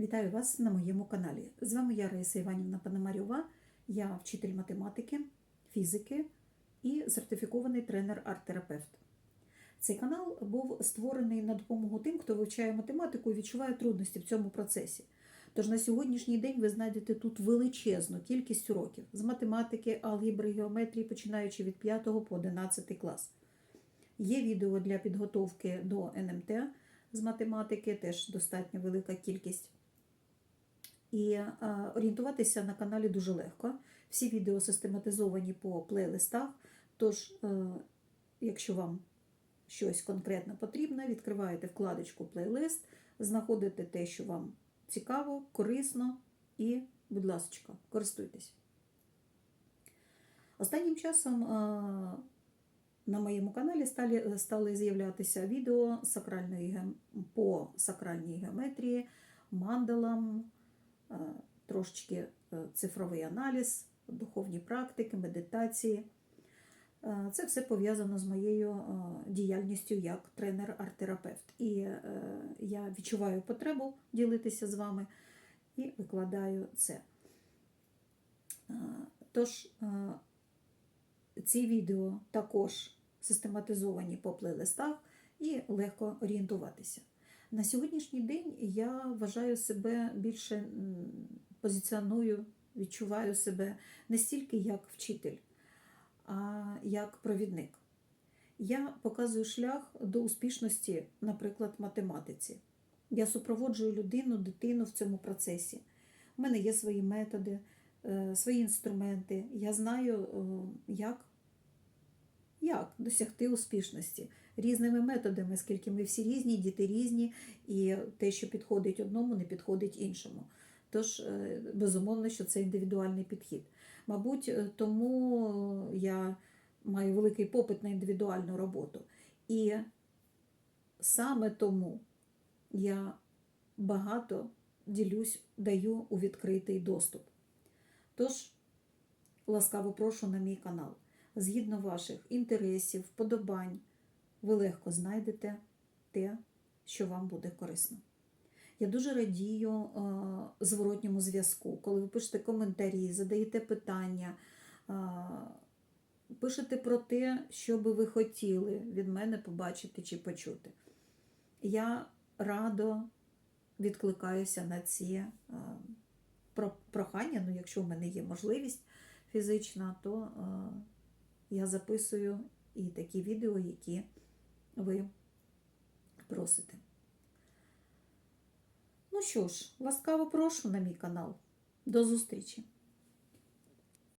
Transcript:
Вітаю вас на моєму каналі. З вами я Раїса Іванівна Пономарьова, я вчитель математики, фізики і сертифікований тренер-арт-терапевт. Цей канал був створений на допомогу тим, хто вивчає математику і відчуває трудності в цьому процесі. Тож на сьогоднішній день ви знайдете тут величезну кількість уроків з математики, алгебри, геометрії, починаючи від 5 по 11 клас. Є відео для підготовки до НМТ з математики, теж достатньо велика кількість. І е, орієнтуватися на каналі дуже легко. Всі відео систематизовані по плейлистах. Тож, е, якщо вам щось конкретно потрібно, відкриваєте вкладочку плейлист, знаходите те, що вам цікаво, корисно і, будь ласка, користуйтесь. Останнім часом е, на моєму каналі стали, стали з'являтися відео сакральної, по сакральній геометрії, мандалам, трошечки е, цифровий аналіз, духовні практики, медитації. Е, Це все пов'язано з моєю е, діяльністю як тренер-арт-терапевт. І е, я відчуваю потребу ділитися з вами і викладаю це. Е, Тож, е, ці відео також систематизовані по плейлистах і легко орієнтуватися. На сьогоднішній день я вважаю себе більше позиціоную, відчуваю себе не стільки як вчитель, а як провідник. Я показую шлях до успішності, наприклад, математиці. Я супроводжую людину, дитину в цьому процесі. У мене є свої методи, е, свої інструменти. Я знаю, е, як, як досягти успішності різними методами, оскільки ми всі різні, діти різні, і те, що підходить одному, не підходить іншому. Тож, е, безумовно, що це індивідуальний підхід. Мабуть, е, тому я маю великий попит на індивідуальну роботу. І саме тому я багато ділюсь, даю у відкритий доступ. Тож, ласкаво прошу на мій канал. Згідно ваших інтересів, вподобань, ви легко знайдете те, що вам буде корисно. Я дуже радію е, зворотньому зв'язку, коли ви пишете коментарі, задаєте питання, е, пишете про те, що би ви хотіли від мене побачити чи почути. Я радо відкликаюся на ці е, про- прохання. Ну, якщо в мене є можливість фізична, то я записую і такі відео, які ви просите. Ну що ж, ласкаво прошу на мій канал. До зустрічі!